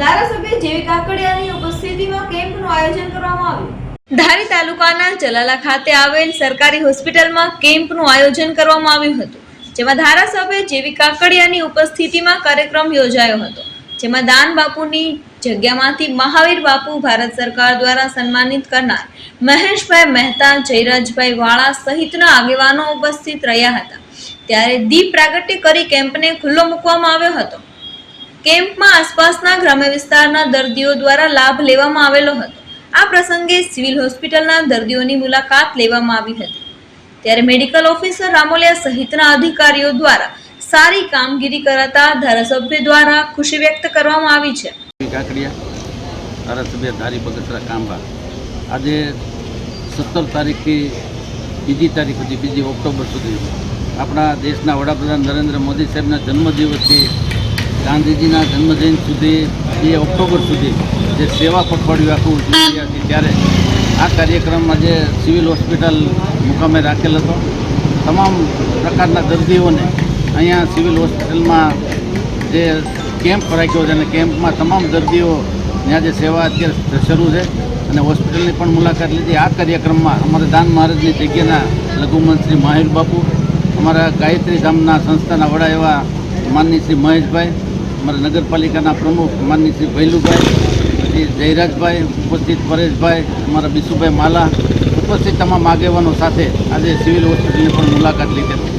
ધારાસભ્ય જેવી કાકડિયાની ઉપસ્થિતિમાં કેમ્પનું આયોજન કરવામાં આવ્યું. ધારી તાલુકાના જલાલા ખાતે આવેલ સરકારી હોસ્પિટલમાં કેમ્પનું આયોજન કરવામાં આવ્યું હતું, જેમાં ધારાસભ્ય જેવી કાકડિયાની ઉપસ્થિતિમાં કાર્યક્રમ યોજાયો હતો, જેમાં દાન બાપુની જગ્યામાંથી મહાવીર બાપુ ભારત સરકાર દ્વારા સન્માનિત કરનાર મહેશભાઈ મહેતા, જયરાજભાઈ વાળા સહિતના આગેવાનો ઉપસ્થિત રહ્યા હતા. ત્યારે દીપ પ્રાગટ્ય કરી કેમ્પને ખુલ્લો મૂકવામાં આવ્યો હતો. કેમ્પમાં આસપાસના ગ્રામ્ય વિસ્તારના દર્દીઓ દ્વારા લાભ લેવામાં આવેલો હતો. આ પ્રસંગે સિવિલ હોસ્પિટલના દર્દીઓની મુલાકાત લેવામાં આવી હતી. ત્યારે મેડિકલ ઓફિસર રામોલિયા સહિતના અધિકારીઓ દ્વારા સારી કામગીરી કરાતા ધારાસભ્ય દ્વારા ખુશી વ્યક્ત કરવામાં આવી છે. ધારાસભ્ય ધારી બગસરા કાંબા આજે સત્તર તારીખથી બીજી તારીખ સુધી, બીજી ઓક્ટોબર સુધી આપણા દેશના વડાપ્રધાન નરેન્દ્ર મોદી સાહેબના જન્મદિવસથી ગાંધીજીના જન્મદિન સુધી, બે ઓક્ટોબર સુધી જે સેવા પખવાડિયું આખું ઉજવી રહ્યા છીએ ત્યારે આ કાર્યક્રમ આજે સિવિલ હોસ્પિટલ મુકામે રાખેલ હતો, તમામ પ્રકારના દર્દીઓને અહીંયા સિવિલ હોસ્પિટલમાં જે કેમ્પ રાખ્યો છે અને કેમ્પમાં તમામ દર્દીઓ ત્યાં જે સેવા અત્યારે શરૂ છે અને હોસ્પિટલની પણ મુલાકાત લીધી. આ કાર્યક્રમમાં અમારા દાન મહારાજની જગ્યાના લઘુમંત શ્રી માહિર બાપુ, અમારા ગાયત્રી ધામના સંસ્થાના વડા એવા માનની શ્રી મહેશભાઈ અમારા નગરપાલિકાના પ્રમુખ માનની શ્રી ભૈલુભાઈ, પછી જયરાજભાઈ, ઉપસ્થિત પરેશભાઈ, અમારા બિસુભાઈ માલા, ઉપસ્થિત તમામ આગેવાનો સાથે આજે સિવિલ હોસ્પિટલની પણ મુલાકાત લીધી.